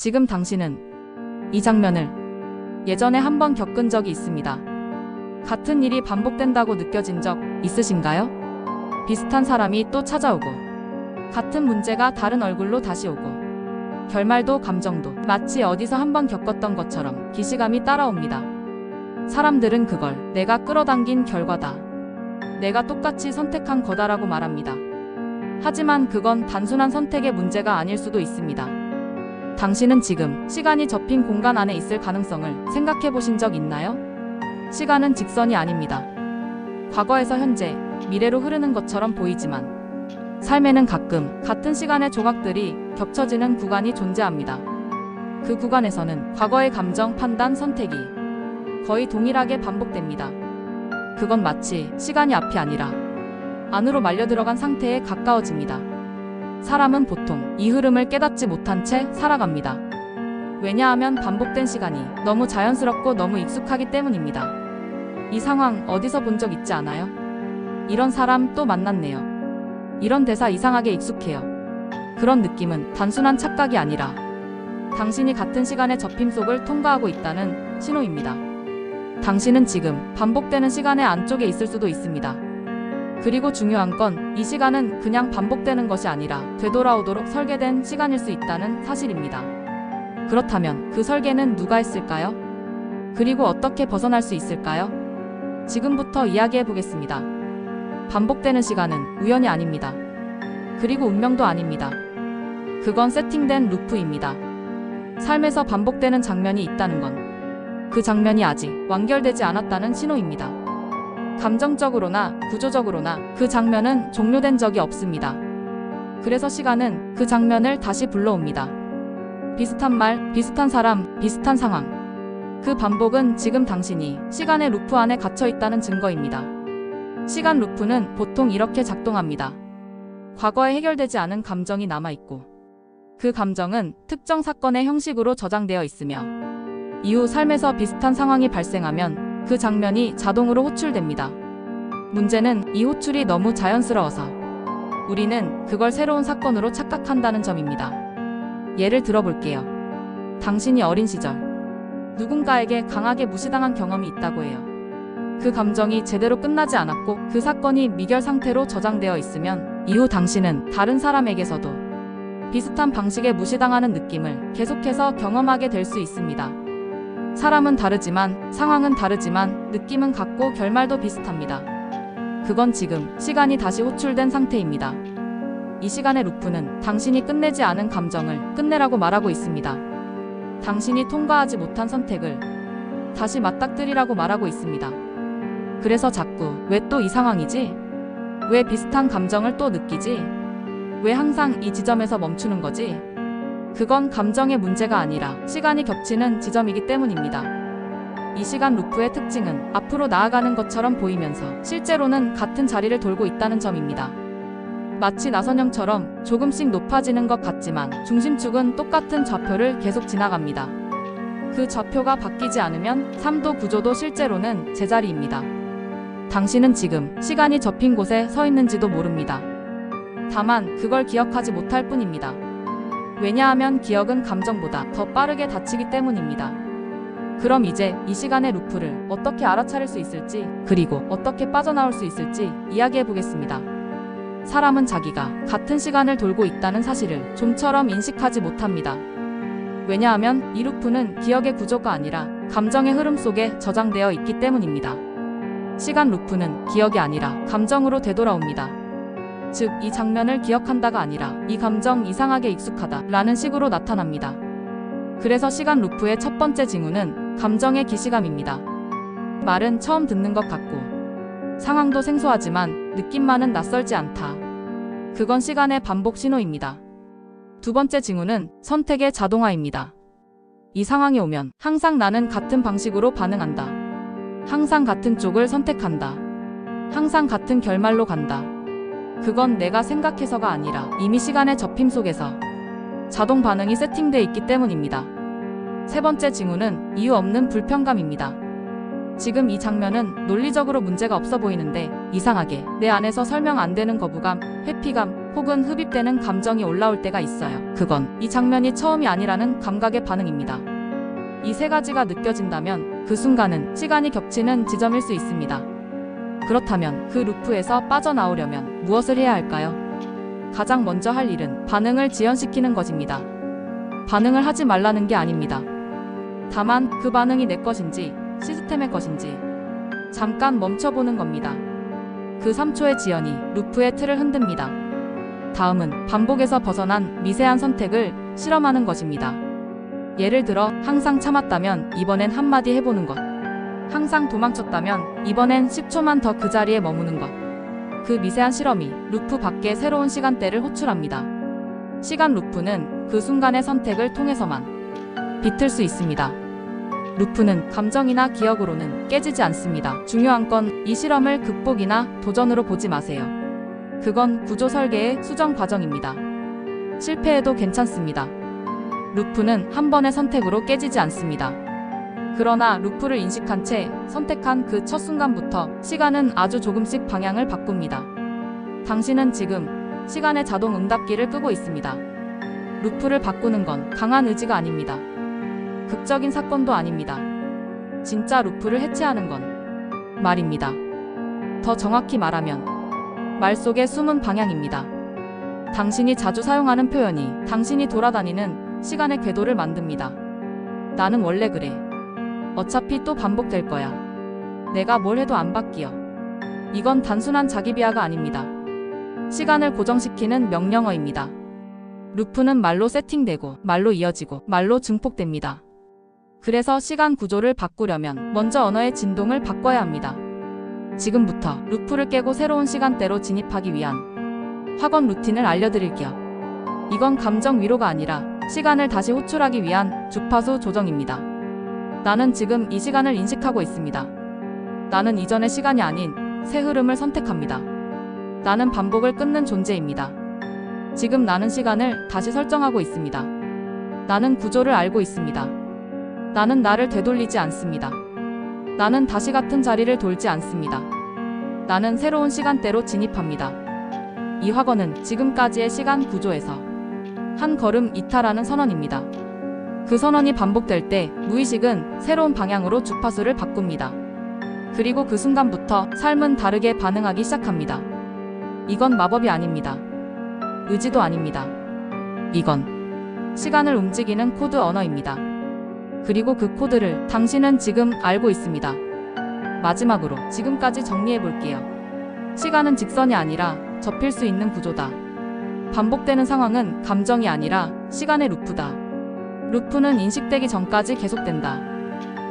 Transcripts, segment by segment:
지금 당신은 이 장면을 예전에 한 번 겪은 적이 있습니다. 같은 일이 반복된다고 느껴진 적 있으신가요? 비슷한 사람이 또 찾아오고, 같은 문제가 다른 얼굴로 다시 오고, 결말도 감정도 마치 어디서 한 번 겪었던 것처럼 기시감이 따라옵니다. 사람들은 그걸 내가 끌어당긴 결과다. 내가 똑같이 선택한 거다라고 말합니다. 하지만 그건 단순한 선택의 문제가 아닐 수도 있습니다. 당신은 지금 시간이 접힌 공간 안에 있을 가능성을 생각해 보신 적 있나요? 시간은 직선이 아닙니다. 과거에서 현재, 미래로 흐르는 것처럼 보이지만 삶에는 가끔 같은 시간의 조각들이 겹쳐지는 구간이 존재합니다. 그 구간에서는 과거의 감정, 판단, 선택이 거의 동일하게 반복됩니다. 그건 마치 시간이 앞이 아니라 안으로 말려 들어간 상태에 가까워집니다. 사람은 보통 이 흐름을 깨닫지 못한 채 살아갑니다. 왜냐하면 반복된 시간이 너무 자연스럽고 너무 익숙하기 때문입니다. 이 상황 어디서 본 적 있지 않아요? 이런 사람 또 만났네요. 이런 대사 이상하게 익숙해요. 그런 느낌은 단순한 착각이 아니라 당신이 같은 시간의 접힘 속을 통과하고 있다는 신호입니다. 당신은 지금 반복되는 시간의 안쪽에 있을 수도 있습니다. 그리고 중요한 건 이 시간은 그냥 반복되는 것이 아니라 되돌아오도록 설계된 시간일 수 있다는 사실입니다. 그렇다면 그 설계는 누가 했을까요? 그리고 어떻게 벗어날 수 있을까요? 지금부터 이야기해 보겠습니다. 반복되는 시간은 우연이 아닙니다. 그리고 운명도 아닙니다. 그건 세팅된 루프입니다. 삶에서 반복되는 장면이 있다는 건 그 장면이 아직 완결되지 않았다는 신호입니다. 감정적으로나 구조적으로나 그 장면은 종료된 적이 없습니다. 그래서 시간은 그 장면을 다시 불러옵니다. 비슷한 말, 비슷한 사람, 비슷한 상황. 그 반복은 지금 당신이 시간의 루프 안에 갇혀 있다는 증거입니다. 시간 루프는 보통 이렇게 작동합니다. 과거에 해결되지 않은 감정이 남아있고, 그 감정은 특정 사건의 형식으로 저장되어 있으며, 이후 삶에서 비슷한 상황이 발생하면 그 장면이 자동으로 호출됩니다. 문제는 이 호출이 너무 자연스러워서 우리는 그걸 새로운 사건으로 착각한다는 점입니다. 예를 들어볼게요. 당신이 어린 시절 누군가에게 강하게 무시당한 경험이 있다고 해요. 그 감정이 제대로 끝나지 않았고 그 사건이 미결 상태로 저장되어 있으면 이후 당신은 다른 사람에게서도 비슷한 방식의 무시당하는 느낌을 계속해서 경험하게 될 수 있습니다. 사람은 다르지만 상황은 다르지만 느낌은 같고 결말도 비슷합니다. 그건 지금 시간이 다시 호출된 상태입니다. 이 시간의 루프는 당신이 끝내지 않은 감정을 끝내라고 말하고 있습니다. 당신이 통과하지 못한 선택을 다시 맞닥뜨리라고 말하고 있습니다. 그래서 자꾸 왜 또 이 상황이지? 왜 비슷한 감정을 또 느끼지? 왜 항상 이 지점에서 멈추는 거지? 그건 감정의 문제가 아니라 시간이 겹치는 지점이기 때문입니다. 이 시간 루프의 특징은 앞으로 나아가는 것처럼 보이면서 실제로는 같은 자리를 돌고 있다는 점입니다. 마치 나선형처럼 조금씩 높아지는 것 같지만 중심축은 똑같은 좌표를 계속 지나갑니다. 그 좌표가 바뀌지 않으면 삶도 구조도 실제로는 제자리입니다. 당신은 지금 시간이 접힌 곳에 서 있는지도 모릅니다. 다만 그걸 기억하지 못할 뿐입니다. 왜냐하면 기억은 감정보다 더 빠르게 닫히기 때문입니다. 그럼 이제 이 시간의 루프를 어떻게 알아차릴 수 있을지, 그리고 어떻게 빠져나올 수 있을지 이야기해 보겠습니다. 사람은 자기가 같은 시간을 돌고 있다는 사실을 좀처럼 인식하지 못합니다. 왜냐하면 이 루프는 기억의 구조가 아니라 감정의 흐름 속에 저장되어 있기 때문입니다. 시간 루프는 기억이 아니라 감정으로 되돌아옵니다. 즉, 이 장면을 기억한다가 아니라 이 감정 이상하게 익숙하다 라는 식으로 나타납니다. 그래서 시간 루프의 첫 번째 징후는 감정의 기시감입니다. 말은 처음 듣는 것 같고, 상황도 생소하지만 느낌만은 낯설지 않다. 그건 시간의 반복 신호입니다. 두 번째 징후는 선택의 자동화입니다. 이 상황이 오면 항상 나는 같은 방식으로 반응한다. 항상 같은 쪽을 선택한다. 항상 같은 결말로 간다. 그건 내가 생각해서가 아니라 이미 시간의 접힘 속에서 자동 반응이 세팅돼 있기 때문입니다. 세 번째 징후는 이유 없는 불편감입니다. 지금 이 장면은 논리적으로 문제가 없어 보이는데 이상하게 내 안에서 설명 안 되는 거부감, 회피감, 혹은 흡입되는 감정이 올라올 때가 있어요. 그건 이 장면이 처음이 아니라는 감각의 반응입니다. 이 세 가지가 느껴진다면 그 순간은 시간이 겹치는 지점일 수 있습니다. 그렇다면 그 루프에서 빠져나오려면 무엇을 해야 할까요? 가장 먼저 할 일은 반응을 지연시키는 것입니다. 반응을 하지 말라는 게 아닙니다. 다만 그 반응이 내 것인지 시스템의 것인지 잠깐 멈춰보는 겁니다. 그 3초의 지연이 루프의 틀을 흔듭니다. 다음은 반복에서 벗어난 미세한 선택을 실험하는 것입니다. 예를 들어 항상 참았다면 이번엔 한마디 해보는 것. 항상 도망쳤다면 이번엔 10초만 더 그 자리에 머무는 것. 그 미세한 실험이 루프 밖에 새로운 시간대를 호출합니다. 시간 루프는 그 순간의 선택을 통해서만 비틀 수 있습니다. 루프는 감정이나 기억으로는 깨지지 않습니다. 중요한 건 이 실험을 극복이나 도전으로 보지 마세요. 그건 구조 설계의 수정 과정입니다. 실패해도 괜찮습니다. 루프는 한 번의 선택으로 깨지지 않습니다. 그러나 루프를 인식한 채 선택한 그 첫 순간부터 시간은 아주 조금씩 방향을 바꿉니다. 당신은 지금 시간의 자동 응답기를 끄고 있습니다. 루프를 바꾸는 건 강한 의지가 아닙니다. 극적인 사건도 아닙니다. 진짜 루프를 해체하는 건 말입니다. 더 정확히 말하면 말 속의 숨은 방향입니다. 당신이 자주 사용하는 표현이 당신이 돌아다니는 시간의 궤도를 만듭니다. 나는 원래 그래. 어차피 또 반복될 거야. 내가 뭘 해도 안 바뀌어. 이건 단순한 자기 비하가 아닙니다. 시간을 고정시키는 명령어입니다. 루프는 말로 세팅되고, 말로 이어지고, 말로 증폭됩니다. 그래서 시간 구조를 바꾸려면 먼저 언어의 진동을 바꿔야 합니다. 지금부터 루프를 깨고 새로운 시간대로 진입하기 위한 학원 루틴을 알려드릴게요. 이건 감정 위로가 아니라 시간을 다시 호출하기 위한 주파수 조정입니다. 나는 지금 이 시간을 인식하고 있습니다. 나는 이전의 시간이 아닌 새 흐름을 선택합니다. 나는 반복을 끊는 존재입니다. 지금 나는 시간을 다시 설정하고 있습니다. 나는 구조를 알고 있습니다. 나는 나를 되돌리지 않습니다. 나는 다시 같은 자리를 돌지 않습니다. 나는 새로운 시간대로 진입합니다. 이 학원은 지금까지의 시간 구조에서 한 걸음 이탈하는 선언입니다. 그 선언이 반복될 때 무의식은 새로운 방향으로 주파수를 바꿉니다. 그리고 그 순간부터 삶은 다르게 반응하기 시작합니다. 이건 마법이 아닙니다. 의지도 아닙니다. 이건 시간을 움직이는 코드 언어입니다. 그리고 그 코드를 당신은 지금 알고 있습니다. 마지막으로 지금까지 정리해 볼게요. 시간은 직선이 아니라 접힐 수 있는 구조다. 반복되는 상황은 감정이 아니라 시간의 루프다. 루프는 인식되기 전까지 계속된다.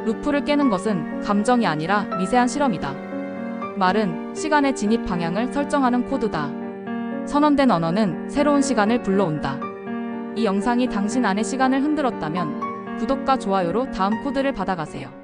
루프를 깨는 것은 감정이 아니라 미세한 실험이다. 말은 시간의 진입 방향을 설정하는 코드다. 선언된 언어는 새로운 시간을 불러온다. 이 영상이 당신 안의 시간을 흔들었다면 구독과 좋아요로 다음 코드를 받아가세요.